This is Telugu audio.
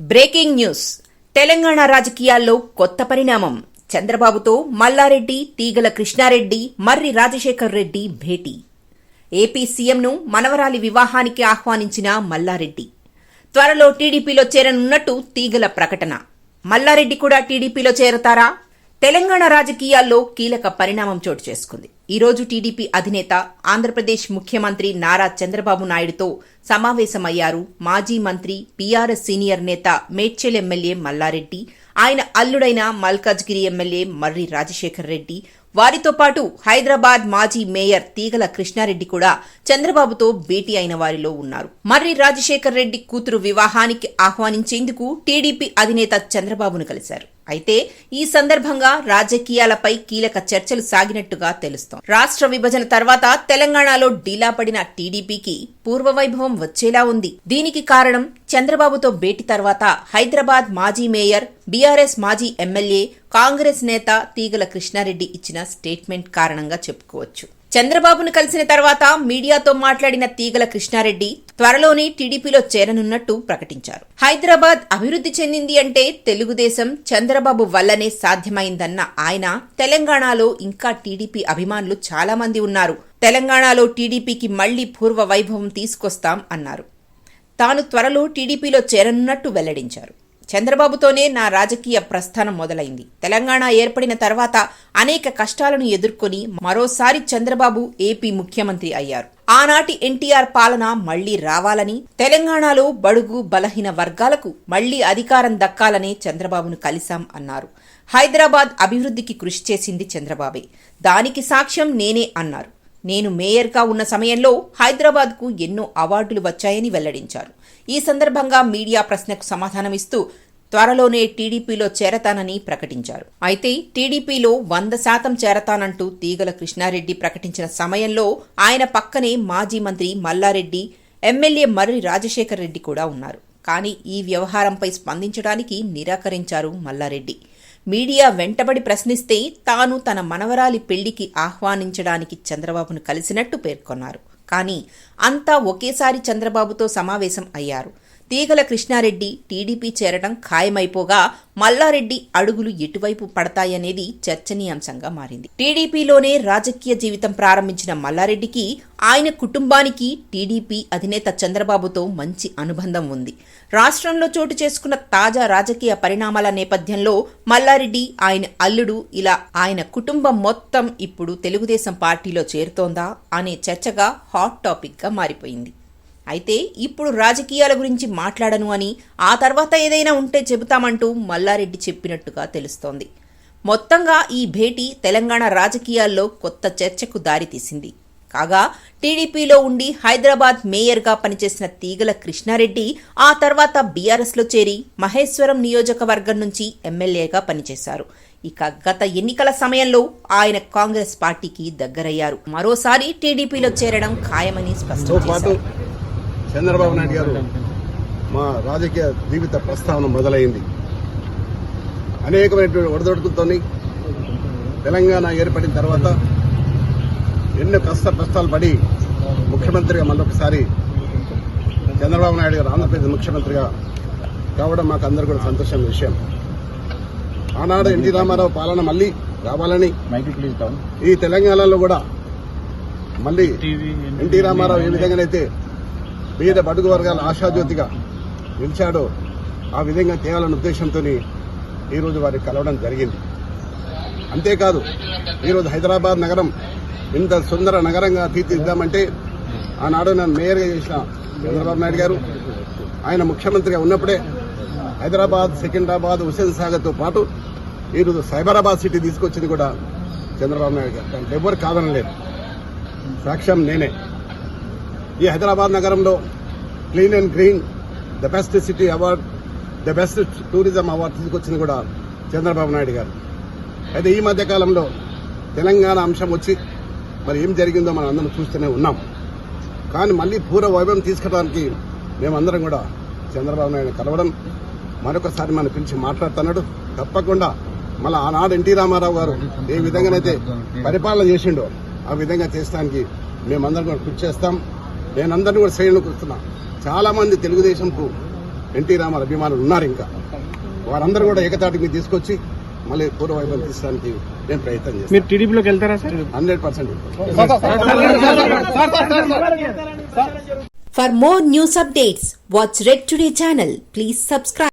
Breaking news. తెలంగాణ రాజకీయాల్లో కొత్త పరిణామం. చంద్రబాబుతో మల్లారెడ్డి తీగల కృష్ణారెడ్డి మర్రి రాజశేఖర్ రెడ్డి భేటీ. ఏపీ సీఎంను మనవరాలి వివాహానికి ఆహ్వానించిన మల్లారెడ్డి. త్వరలో టీడీపీలో చేరనున్నట్టు తీగల ప్రకటన. మల్లారెడ్డి కూడా టీడీపీలో చేరతారా? తెలంగాణ రాజకీయాల్లో కీలక పరిణామం చోటు చేసుకుంది. ఈరోజు టీడీపీ అధినేత ఆంధ్రప్రదేశ్ ముఖ్యమంత్రి నారా చంద్రబాబు నాయుడుతో సమావేశమయ్యారు మాజీ మంత్రి పీఆర్ఎస్ సీనియర్ నేత మేడ్చల్ ఎమ్మెల్యే మల్లారెడ్డి ఆయన అల్లుడైన మల్కాజ్గిరి ఎమ్మెల్యే మర్రి రాజశేఖర్ రెడ్డి వారితో పాటు హైదరాబాద్ మాజీ మేయర్ తీగల కృష్ణారెడ్డి కూడా చంద్రబాబుతో భేటీ అయిన వారిలో ఉన్నారు. మర్రి రాజశేఖర్ రెడ్డి కూతురు వివాహానికి ఆహ్వానించేందుకు టీడీపీ అధినేత చంద్రబాబును కలిశారు. అయితే ఈ సందర్భంగా రాజకీయాలపై కీలక చర్చలు సాగినట్టుగా తెలుస్తోంది రాష్ట్ర విభజన తర్వాత తెలంగాణలో డీలా పడిన టీడీపీకి పూర్వవైభవం వచ్చేలా ఉంది. దీనికి కారణం చంద్రబాబుతో భేటీ తర్వాత హైదరాబాద్ మాజీ మేయర్ బీఆర్ఎస్ మాజీ ఎమ్మెల్యే కాంగ్రెస్ నేత తీగల కృష్ణారెడ్డి ఇచ్చిన స్టేట్మెంట్ కారణంగా చెప్పుకోవచ్చు. చంద్రబాబును కలిసిన తర్వాత మీడియాతో మాట్లాడిన తీగల కృష్ణారెడ్డి త్వరలోనే టీడీపీలో చేరనున్నట్టు ప్రకటించారు. హైదరాబాద్ అభివృద్ధి చెందింది అంటే తెలుగుదేశం చంద్రబాబు వల్లనే సాధ్యమైందన్న ఆయన తెలంగాణలో ఇంకా టీడీపీ అభిమానులు చాలా మంది ఉన్నారు. తెలంగాణలో టీడీపీకి మళ్ళీ పూర్వ వైభవం తీసుకొస్తాం అన్నారు. తాను త్వరలో టీడీపీలో చేరనున్నట్టు వెల్లడించారు. చంద్రబాబుతోనే నా రాజకీయ ప్రస్థానం మొదలైంది. తెలంగాణ ఏర్పడిన తర్వాత అనేక కష్టాలను ఎదుర్కొని మరోసారి చంద్రబాబు ఏపీ ముఖ్యమంత్రి అయ్యారు. ఆనాటి ఎన్టీఆర్ పాలన మళ్ళీ రావాలని తెలంగాణలో బడుగు బలహీన వర్గాలకు మళ్ళీ అధికారం దక్కాలని చంద్రబాబును కలిశాం అన్నారు. హైదరాబాద్ అభివృద్ధికి కృషి చేసింది చంద్రబాబే. దానికి సాక్ష్యం నేనే అన్నారు. నేను మేయర్గా ఉన్న సమయంలో హైదరాబాద్కు ఎన్నో అవార్డులు వచ్చాయని వెల్లడించారు. ఈ సందర్భంగా మీడియా ప్రశ్నకు సమాధానమిస్తూ త్వరలోనే టీడీపీలో చేరతానని ప్రకటించారు. అయితే టీడీపీలో వంద శాతం చేరతానంటూ తీగల కృష్ణారెడ్డి ప్రకటించిన సమయంలో ఆయన పక్కనే మాజీ మంత్రి మల్లారెడ్డి ఎమ్మెల్యే మర్రి రాజశేఖర్ రెడ్డి కూడా ఉన్నారు. కానీ ఈ వ్యవహారంపై స్పందించడానికి నిరాకరించారు మల్లారెడ్డి. మీడియా వెంటబడి ప్రశ్నిస్తే తాను తన మనవరాలి పెళ్ళికి ఆహ్వానించడానికి చంద్రబాబును కలిసినట్టు పేర్కొన్నారు. కానీ అంతా ఒకేసారి చంద్రబాబుతో సమావేశం అయ్యారు. తీగల కృష్ణారెడ్డి టీడీపీ చేరడం ఖాయమైపోగా మల్లారెడ్డి అడుగులు ఎటువైపు పడతాయనేది చర్చనీయాంశంగా మారింది. టీడీపీలోనే రాజకీయ జీవితం ప్రారంభించిన మల్లారెడ్డికి ఆయన కుటుంబానికి టీడీపీ అధినేత చంద్రబాబుతో మంచి అనుబంధం ఉంది. రాష్ట్రంలో చోటు చేసుకున్న తాజా రాజకీయ పరిణామాల నేపథ్యంలో మల్లారెడ్డి ఆయన అల్లుడు ఇలా ఆయన కుటుంబం మొత్తం ఇప్పుడు తెలుగుదేశం పార్టీలో చేరుతోందా అనే చర్చగా హాట్ టాపిక్గా మారిపోయింది. అయితే ఇప్పుడు రాజకీయాల గురించి మాట్లాడను అని ఆ తర్వాత ఏదైనా ఉంటే చెబుతామంటూ మల్లారెడ్డి చెప్పినట్టుగా తెలుస్తోంది. మొత్తంగా ఈ భేటీ తెలంగాణ రాజకీయాల్లో కొత్త చర్చకు దారితీసింది. కాగా టీడీపీలో ఉండి హైదరాబాద్ మేయర్గా పనిచేసిన తీగల కృష్ణారెడ్డి ఆ తర్వాత బీఆర్ఎస్లో చేరి మహేశ్వరం నియోజకవర్గం నుంచి ఎమ్మెల్యేగా పనిచేశారు. ఇక గత ఎన్నికల సమయంలో ఆయన కాంగ్రెస్ పార్టీకి దగ్గరయ్యారు. మరోసారి టీడీపీలో చేరడం ఖాయమని స్పష్టం చేశారు. చంద్రబాబు నాయుడు గారు మా రాజకీయ జీవిత ప్రస్తావన మొదలైంది. అనేకమైనటువంటి ఒడదొడుకులతో తెలంగాణ ఏర్పడిన తర్వాత ఎన్నో కష్ట కష్టాలు పడి ముఖ్యమంత్రిగా మళ్ళొకసారి చంద్రబాబు నాయుడు గారు ఆంధ్రప్రదేశ్ ముఖ్యమంత్రిగా కావడం మాకు అందరూ కూడా సంతోషమైన విషయం. ఆనాడు ఎన్టీ రామారావు పాలన మళ్ళీ రావాలని ఈ తెలంగాణలో కూడా మళ్ళీ ఎన్టీ రామారావు ఏ విధంగానైతే పేద బడుగు వర్గాల ఆశాజ్యోతిగా నిలిచాడో ఆ విధంగా చేయాలన్న ఉద్దేశంతో ఈరోజు వారిని కలవడం జరిగింది. అంతేకాదు ఈరోజు హైదరాబాద్ నగరం ఇంత సుందర నగరంగా తీర్చిదిద్దామంటే ఆనాడు నన్ను మేయర్గా చేసిన చంద్రబాబు నాయుడు గారు ఆయన ముఖ్యమంత్రిగా ఉన్నప్పుడే హైదరాబాద్ సికింద్రాబాద్ హుసేన్ సాగర్తో పాటు ఈరోజు సైబరాబాద్ సిటీ తీసుకొచ్చింది కూడా చంద్రబాబు నాయుడు గారు. దాంట్లో ఎవరు కాదనలేదు. సాక్ష్యం నేనే. ఈ హైదరాబాద్ నగరంలో clean and green the best city award the best tourism award తీసుకొచ్చింది కూడా చంద్రబాబు నాయుడు గారు. అయితే ఈ మధ్యకాలంలో తెలంగాణ అంశం వచ్చి మరి ఏం జరిగిందో మనం అందరం చూస్తూనే ఉన్నాం. కానీ మళ్ళీ పూర్వ వైభవం తీసుకురావడానికి మేమందరం కూడా చంద్రబాబు నాయుడు కలవడం మరొకసారి మనం పిలిచి మాట్లాడుతున్నాడు. తప్పకుండా మళ్ళీ ఆనాడు ఎన్టీ రామారావు గారు ఏ విధంగానైతే పరిపాలన చేసిండో ఆ విధంగా చేసడానికి మేమందరం కూడా కృషి చేస్తాం. నేనందరినీ కూడా శ్రేణులకు వస్తున్నా చాలా మంది తెలుగుదేశంకు ఎన్టీ రామారావు అభిమానులు ఉన్నారు ఇంకా వారందరూ కూడా ఏకతాటి మీద తీసుకొచ్చి మళ్ళీ పూర్వ వైభవం తీసడానికి నేను ప్రయత్నం చేస్తాను మీరు టీడీపీలోకి వెళ్తారా sir hundred percent For more news updates, watch Red Today channel. Please subscribe.